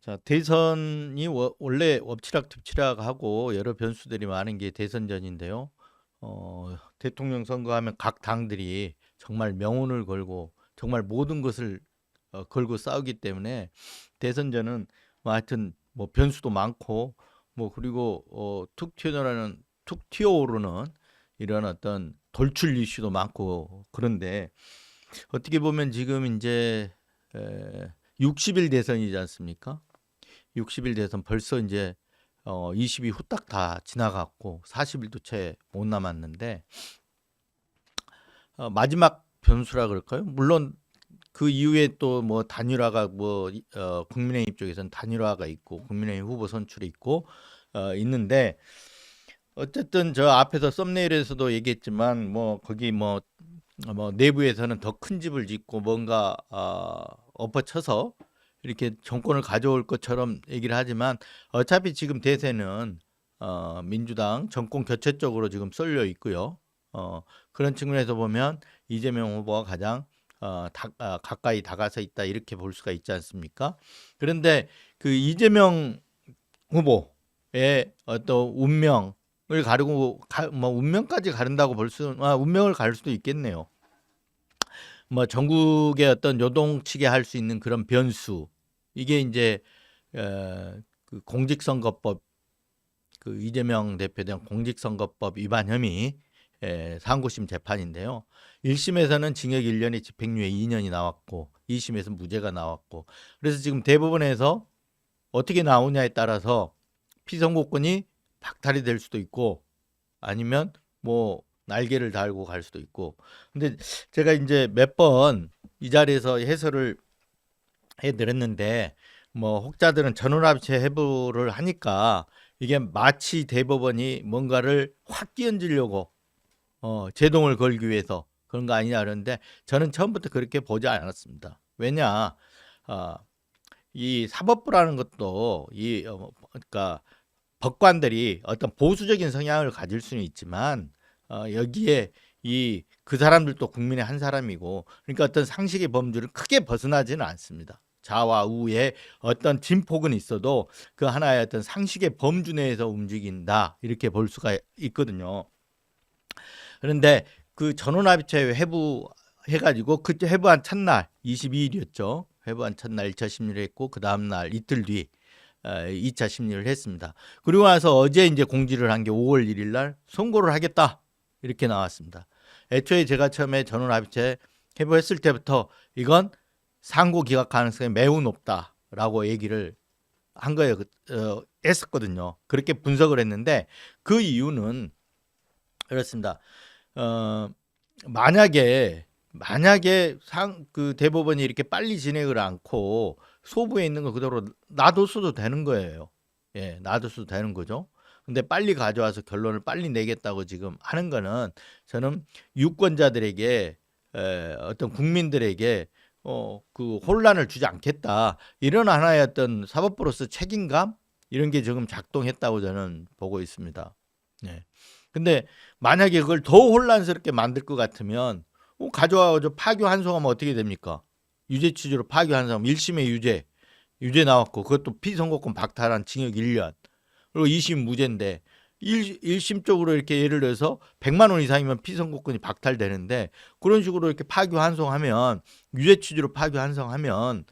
자, 대선이 워- 원래 엎치락뒤치락하고 여러 변수들이 많은 게 대선전인데요. 어, 대통령 선거하면 각 당들이 정말 명운을 걸고 정말 모든 것을 어, 걸고 싸우기 때문에 대선전은 뭐 하여튼 뭐 변수도 많고 뭐 그리고 어, 툭 튀어나오는 툭 튀어오르는 이런 어떤 돌출 이슈도 많고 그런데 어떻게 보면 지금 이제 에, 60일 대선이지 않습니까? 60일 대선 벌써 이제 어 20이 후딱 다 지나갔고 40일도 채 못 남았는데 어, 마지막 변수라 그럴까요? 물론 그 이후에 또 뭐 단일화가 뭐 어, 국민의힘 쪽에서는 단일화가 있고 국민의힘 후보 선출이 있고 어, 있는데 어쨌든 저 앞에서 썸네일에서도 얘기했지만 뭐 거기 뭐, 뭐 내부에서는 더 큰 집을 짓고 뭔가 어, 엎어쳐서 이렇게 정권을 가져올 것처럼 얘기를 하지만 어차피 지금 대세는 어, 민주당 정권 교체 쪽으로 지금 쏠려 있고요. 어, 그런 측면에서 보면 이재명 후보가 가장 어, 다, 아, 가까이 다가서 있다 이렇게 볼 수가 있지 않습니까? 그런데 그 이재명 후보의 어떤 운명을 가르고 가, 뭐 운명까지 가른다고 볼 수, 아, 운명을 가를 수도 있겠네요. 뭐 전국의 어떤 요동치게 할 수 있는 그런 변수 이게 이제 어, 그 공직선거법 그 이재명 대표에 대한 공직선거법 위반 혐의 에, 상고심 재판인데요. 1심에서는 징역 1년에 집행유예 2년이 나왔고 2심에서 무죄가 나왔고 그래서 지금 대법원에서 어떻게 나오냐에 따라서 피선고권이 박탈이 될 수도 있고 아니면 뭐 날개를 달고 갈 수도 있고 근데 제가 이제 몇 번 이 자리에서 해설을 해드렸는데 뭐 혹자들은 전원합체 해부를 하니까 이게 마치 대법원이 뭔가를 확 끼얹으려고 어 제동을 걸기 위해서 그런 거 아니냐 그러는데 저는 처음부터 그렇게 보지 않았습니다. 왜냐 어, 이 사법부라는 것도 이 어, 그러니까 법관들이 어떤 보수적인 성향을 가질 수는 있지만 어, 여기에 이 그 사람들도 국민의 한 사람이고 그러니까 어떤 상식의 범주를 크게 벗어나지는 않습니다. 좌와 우에 어떤 진폭은 있어도 그 하나의 어떤 상식의 범주 내에서 움직인다 이렇게 볼 수가 있거든요. 그런데 그 전원합의체 회부 해가지고 그때 회부한 첫날 22일이었죠. 회부한 첫날 1차 심리를 했고 그 다음 날 이틀 뒤 어, 2차 심리를 했습니다. 그리고 나서 어제 이제 공지를 한 게 5월 1일 날 선고를 하겠다 이렇게 나왔습니다. 애초에 제가 처음에 전원 합의체 회부했을 때부터 이건 상고 기각 가능성이 매우 높다라고 얘기를 한 거예요. 그, 어, 했었거든요. 그렇게 분석을 했는데 그 이유는 그렇습니다. 어, 만약에 만약에 상 그 대법원이 이렇게 빨리 진행을 않고 소부에 있는 거 그대로 놔뒀어도 되는 거예요. 예, 놔뒀어도 되는 거죠. 근데 빨리 가져와서 결론을 빨리 내겠다고 지금 하는 거는 저는 유권자들에게 에, 어떤 국민들에게 어, 그 혼란을 주지 않겠다. 이런 하나의 어떤 사법부로서 책임감 이런 게 지금 작동했다고 저는 보고 있습니다. 네. 근데 만약에 그걸 더 혼란스럽게 만들 것 같으면 어, 가져와서 파교 환송하면 어떻게 됩니까? 유죄 취지로 파교 환송하면 1심에 유죄, 유죄 나왔고 그것도 피선거권 박탈한 징역 1년. 그리고 2심 무죄인데 1, 1심 쪽으로 이렇게 예를 들어서 100만 원 이상이면 피선거권이 박탈되는데 그런 식으로 이렇게 파교 환송하면 유죄 취지로 파교 환송하면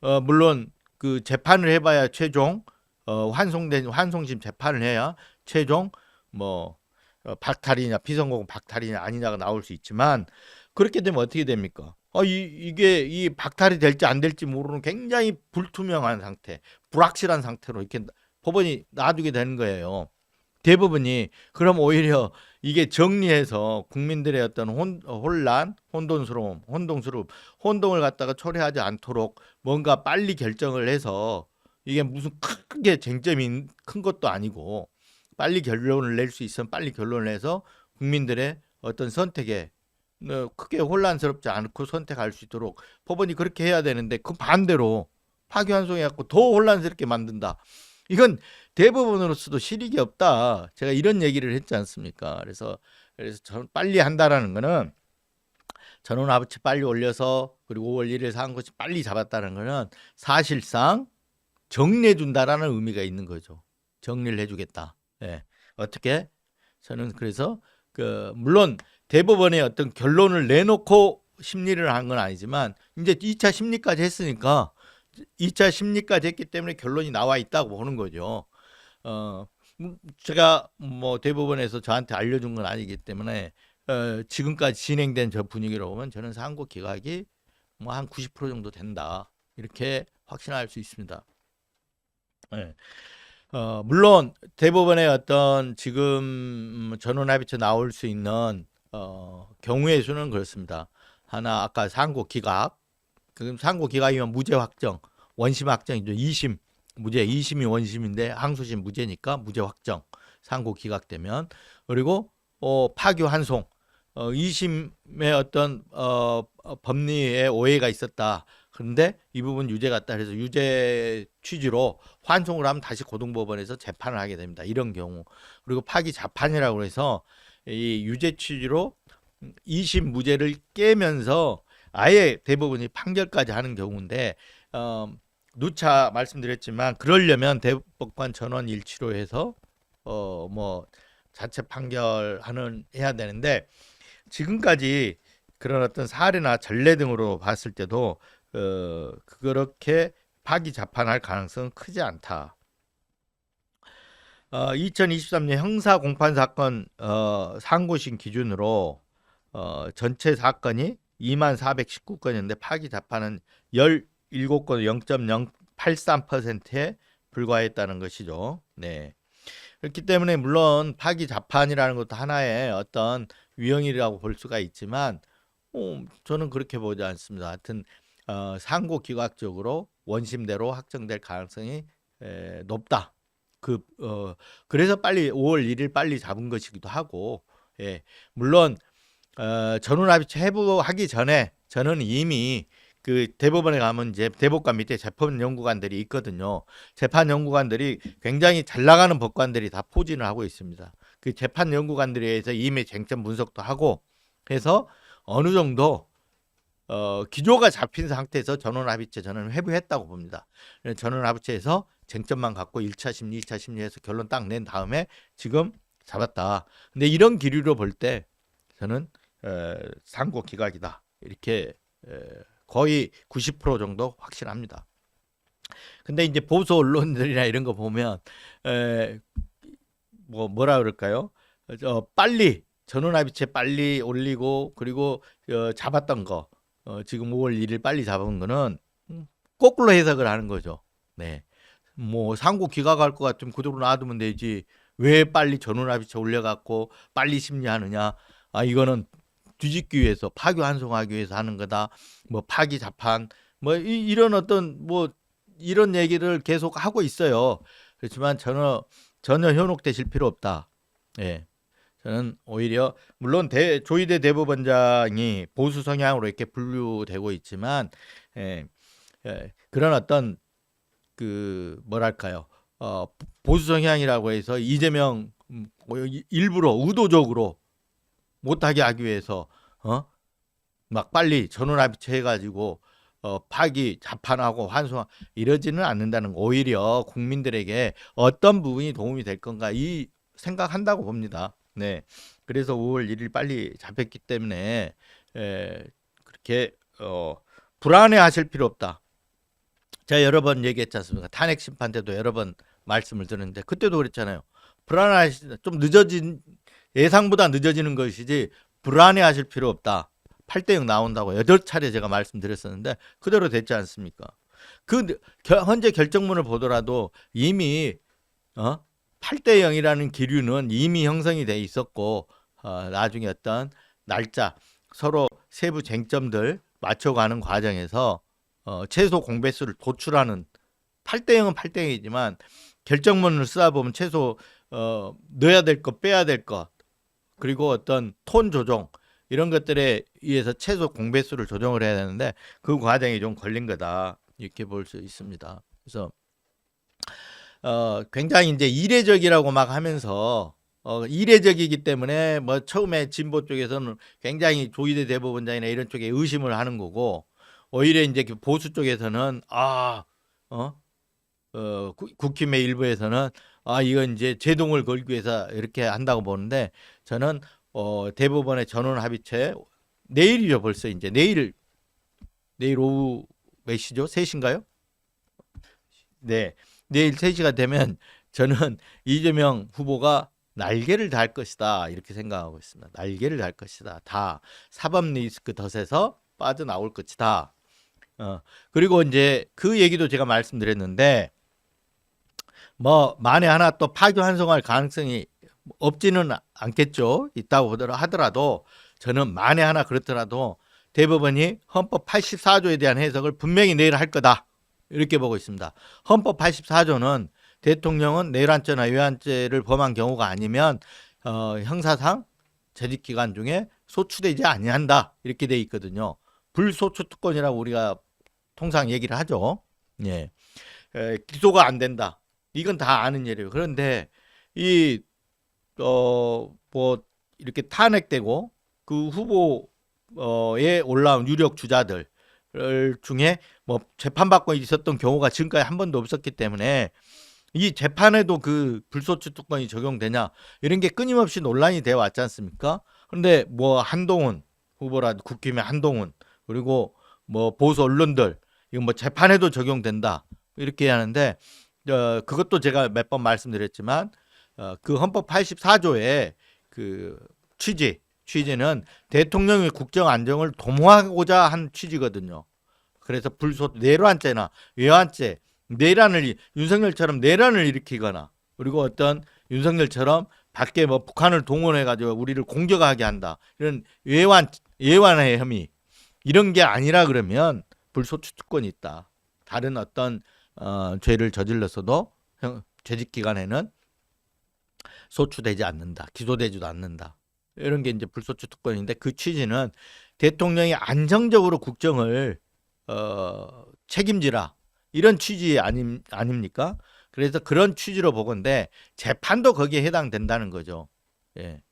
어 물론 그 재판을 해 봐야 최종 어 환송된 환송심 재판을 해야 최종 뭐 어, 박탈이냐 피선거권 박탈이냐 아니냐가 나올 수 있지만 그렇게 되면 어떻게 됩니까? 어, 이, 이게 이 박탈이 될지 안 될지 모르는 굉장히 불투명한 상태, 불확실한 상태로 이렇게 법원이 놔두게 되는 거예요. 대법원이 그럼 오히려 이게 정리해서 국민들의 어떤 혼, 혼란, 혼돈스러움, 혼동스러움, 혼동을 갖다가 초래하지 않도록 뭔가 빨리 결정을 해서 이게 무슨 크게 쟁점이 큰 것도 아니고 빨리 결론을 낼 수 있으면 빨리 결론을 내서 국민들의 어떤 선택에 어, 크게 혼란스럽지 않고 선택할 수 있도록 법원이 그렇게 해야 되는데 그 반대로 파기환송해갖고 더 혼란스럽게 만든다. 이건 대법원으로서도 실익이 없다. 제가 이런 얘기를 했지 않습니까? 그래서 그래서 전 빨리 한다라는 거는 전원 아버지 빨리 올려서 그리고 5월 1일 사한 것이 빨리 잡았다는 거는 사실상 정리해 준다라는 의미가 있는 거죠. 정리를 해 주겠다. 예. 어떻게? 저는 그래서 그 물론 대법원의 어떤 결론을 내놓고 심리를 한 건 아니지만 이제 2차 심리까지 했으니까 2차 심리까지 했기 때문에 결론이 나와 있다고 보는 거죠. 어, 음, 제가 뭐 대법원에서 저한테 알려준 건 아니기 때문에 어, 지금까지 진행된 저 분위기로 보면 저는 상고 기각이 뭐 한 90% 정도 된다 이렇게 확신할 수 있습니다. 예. 어, 물론 대법원의 어떤 지금 전원합의체 나올 수 있는 어, 경우의 수는 그렇습니다. 하나 아까 상고 기각, 그럼 상고 기각이면 무죄 확정, 원심 확정이죠. 2심 무죄, 2심이 원심인데 항소심 무죄니까 무죄 확정. 상고 기각되면 그리고 어, 파교 환송. 어, 2심의 어떤 어, 어, 법리에 오해가 있었다. 그런데 이 부분 유죄 같다. 그래서 유죄 취지로 환송을 하면 다시 고등법원에서 재판을 하게 됩니다. 이런 경우. 그리고 파기 자판이라고 해서 이 유죄 취지로 2심 무죄를 깨면서 아예 대법원이 판결까지 하는 경우인데 어, 누차 말씀드렸지만 그러려면 대법관 전원 일치로 해서 어 뭐 자체 판결하는 해야 되는데 지금까지 그런 어떤 사례나 전례 등으로 봤을 때도 어 그렇게 파기 자판할 가능성은 크지 않다. 어 2023년 형사 공판 사건 어 상고심 기준으로 어 전체 사건이 2만 419건인데 파기 자판은 17건 0.083%에 불과했다는 것이죠. 네. 그렇기 때문에 물론 파기 자판이라는 것도 하나의 어떤 유형이라고 볼 수가 있지만 어, 저는 그렇게 보지 않습니다. 하여튼 어, 상고 기각적으로 원심대로 확정될 가능성이 에, 높다. 그 어, 그래서 빨리 5월 1일 빨리 잡은 것이기도 하고 예. 물론 어, 전원합의체 해부하기 전에 저는 이미 그 대법원에 가면 이제 대법관 밑에 재판 연구관들이 있거든요. 재판 연구관들이 굉장히 잘 나가는 법관들이 다 포진을 하고 있습니다. 그 재판 연구관들에 의해서 이미 쟁점 분석도 하고 해서 어느 정도 어, 기조가 잡힌 상태에서 전원합의체 저는 회부했다고 봅니다. 전원합의체에서 쟁점만 갖고 1차 심리, 2차 심리에서 결론 딱 낸 다음에 지금 잡았다. 근데 이런 기류로 볼 때 저는 에, 상고 기각이다. 이렇게 에, 거의 90% 정도 확신합니다. 근데 이제 보수 언론들이나 이런 거 보면 에, 뭐 뭐라 그럴까요? 어, 빨리 전원합의체 빨리 올리고 그리고 어, 잡았던 거 어, 지금 5월 1일 빨리 잡은 거는 음, 거꾸로 해석을 하는 거죠. 네. 뭐 상고 기각할 것 같으면 그대로 놔두면 되지. 왜 빨리 전원합의체 올려갖고 빨리 심리하느냐? 아 이거는 뒤집기 위해서 파교 환송하기 위해서 하는 거다. 뭐 파기 자판 뭐 이, 런 어떤 뭐 이런 얘기를 계속 하고 있어요. 그렇지만 전혀 전혀 현혹되실 필요 없다. 예. 저는 오히려 물론 대, 조희대 대법원장이 보수 성향으로 이렇게 분류되고 있지만 예, 예, 그런 어떤 그 뭐랄까요 어, 보수 성향이라고 해서 이재명 음, 뭐 일부러 의도적으로 못하게 하기 위해서 어? 막 빨리 전원합의체 해가지고 어, 파기 자판하고 환송 이러지는 않는다는 거. 오히려 국민들에게 어떤 부분이 도움이 될 건가 이 생각한다고 봅니다. 네, 그래서 5월 1일 빨리 잡혔기 때문에 에, 그렇게 어, 불안해하실 필요 없다. 제가 여러 번 얘기했지 않습니까? 탄핵 심판 때도 여러 번 말씀을 드렸는데 그때도 그랬잖아요. 불안하시 좀 늦어진 예상보다 늦어지는 것이지 불안해하실 필요 없다. 8대 0 나온다고 여덟 차례 제가 말씀드렸었는데 그대로 됐지 않습니까? 그 현재 결정문을 보더라도 이미 어 8대 0이라는 기류는 이미 형성이 돼 있었고 어, 나중에 어떤 날짜 서로 세부 쟁점들 맞춰가는 과정에서 어, 최소 공배수를 도출하는 8대 0은 8대 0이지만 결정문을 쓰다 보면 최소 어, 넣어야 될 것 빼야 될 것 그리고 어떤 톤 조정 이런 것들에 의해서 최소 공배수를 조정을 해야 되는데 그 과정이 좀 걸린 거다 이렇게 볼 수 있습니다. 그래서 어 굉장히 이제 이례적이라고 막 하면서 어 이례적이기 때문에 뭐 처음에 진보 쪽에서는 굉장히 조희대 대법원장이나 이런 쪽에 의심을 하는 거고 오히려 이제 그 보수 쪽에서는 아어 어, 구- 국힘의 일부에서는 아 이건 이제 제동을 걸기 위해서 이렇게 한다고 보는데 저는 어, 대법원의 전원 합의체 내일이죠 벌써 이제 내일 내일 오후 몇 시죠? 3시인가요? 네. 내일 3시가 되면 저는 이재명 후보가 날개를 달 것이다. 이렇게 생각하고 있습니다. 날개를 달 것이다. 다 사법 리스크 덫에서 빠져나올 것이다. 어, 그리고 이제 그 얘기도 제가 말씀드렸는데 뭐 만에 하나 또 파기환송할 가능성이 없지는 않겠죠. 있다고 하더라- 하더라도 저는 만에 하나 그렇더라도 대법원이 헌법 84조에 대한 해석을 분명히 내일 할 거다. 이렇게 보고 있습니다. 헌법 84조는 대통령은 내란죄나 외환죄를 범한 경우가 아니면 어, 형사상 재직 기간 중에 소추되지 아니한다. 이렇게 돼 있거든요. 불소추 특권이라고 우리가 통상 얘기를 하죠. 예. 에, 기소가 안 된다. 이건 다 아는 일이에요. 그런데 이 어, 뭐 이렇게 탄핵되고 그 후보에 올라온 유력 주자들 중에 뭐 재판받고 있었던 경우가 지금까지 한 번도 없었기 때문에 이 재판에도 그 불소추 특권이 적용되냐 이런 게 끊임없이 논란이 되어 왔지 않습니까? 그런데 뭐 한동훈 후보라 국힘의 한동훈 그리고 뭐 보수 언론들 이거 뭐 재판에도 적용된다 이렇게 하는데 어, 그것도 제가 몇 번 말씀드렸지만 어, 그 헌법 84조의 그 취지 취지는 대통령의 국정 안정을 도모하고자 한 취지거든요. 그래서 불소 내란죄나 외환죄 내란을 일- 윤석열처럼 내란을 일으키거나 그리고 어떤 윤석열처럼 밖에 뭐 북한을 동원해 가지고 우리를 공격하게 한다 이런 외환 외환의 혐의 이런 게 아니라 그러면 불소추 특권이 있다. 다른 어떤 어, 죄를 저질렀어도 형- 재직 기간에는 소추되지 않는다. 기소되지도 않는다. 이런 게 이제 불소추 특권인데 그 취지는 대통령이 안정적으로 국정을 어, 책임지라 이런 취지 아님 아닙니까? 그래서 그런 취지로 보건데 재판도 거기에 해당된다는 거죠. 예.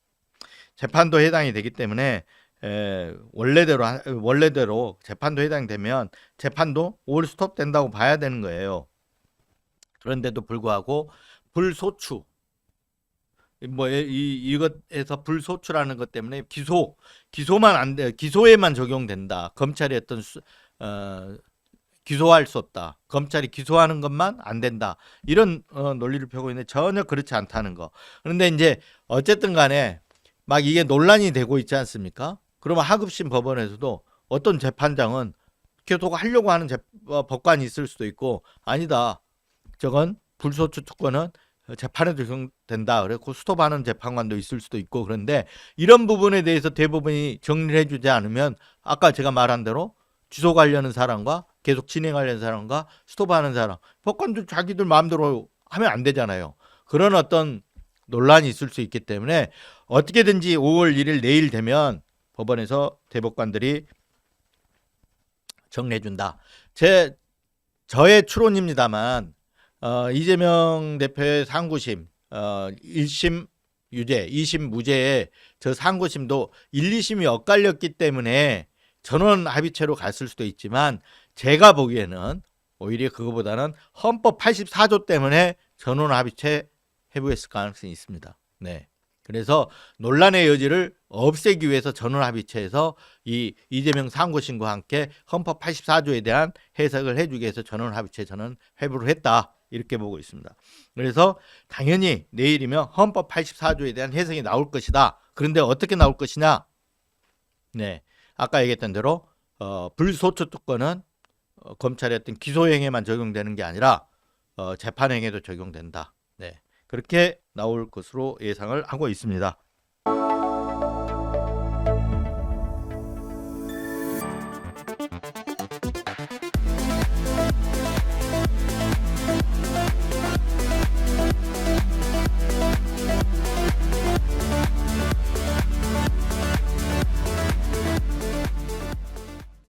재판도 해당이 되기 때문에 에, 원래대로 하- 원래대로 재판도 해당되면 재판도 올 스톱 된다고 봐야 되는 거예요. 그런데도 불구하고 불소추 뭐 이 이것에서 불소추라는 것 때문에 기소 기소만 안 돼 기소에만 적용된다. 검찰이 어떤 수, 어, 기소할 수 없다. 검찰이 기소하는 것만 안 된다. 이런 어, 논리를 펴고 있는데 전혀 그렇지 않다는 거. 그런데 이제 어쨌든 간에 막 이게 논란이 되고 있지 않습니까? 그러면 하급심 법원에서도 어떤 재판장은 계속 하려고 하는 재, 어, 법관이 있을 수도 있고 아니다. 저건 불소추 특권은 재판에 적용된다. 그래고 스톱하는 재판관도 있을 수도 있고 그런데 이런 부분에 대해서 대법원이 정리를 해주지 않으면 아까 제가 말한 대로 취소 관련한 사람과 계속 진행하려는 사람과 스톱하는 사람 법관들 자기들 마음대로 하면 안 되잖아요. 그런 어떤 논란이 있을 수 있기 때문에 어떻게든지 5월 1일 내일 되면 법원에서 대법관들이 정리해 준다. 제 저의 추론입니다만 어, 이재명 대표의 상고심 어, 1심 유죄, 2심 무죄에 저 상고심도 1, 2심이 엇갈렸기 때문에 전원 합의체로 갔을 수도 있지만 제가 보기에는 오히려 그거보다는 헌법 84조 때문에 전원 합의체 해부했을 가능성이 있습니다. 네. 그래서 논란의 여지를 없애기 위해서 전원 합의체에서 이 이재명 상고심과 함께 헌법 84조에 대한 해석을 해주기 위해서 전원 합의체 저는 회부를 했다 이렇게 보고 있습니다. 그래서 당연히 내일이면 헌법 84조에 대한 해석이 나올 것이다. 그런데 어떻게 나올 것이냐? 네, 아까 얘기했던 대로 어, 불소추 특권은 어, 검찰의 어떤 기소행위에만 적용되는 게 아니라 어, 재판행위에도 적용된다. 네, 그렇게 나올 것으로 예상을 하고 있습니다.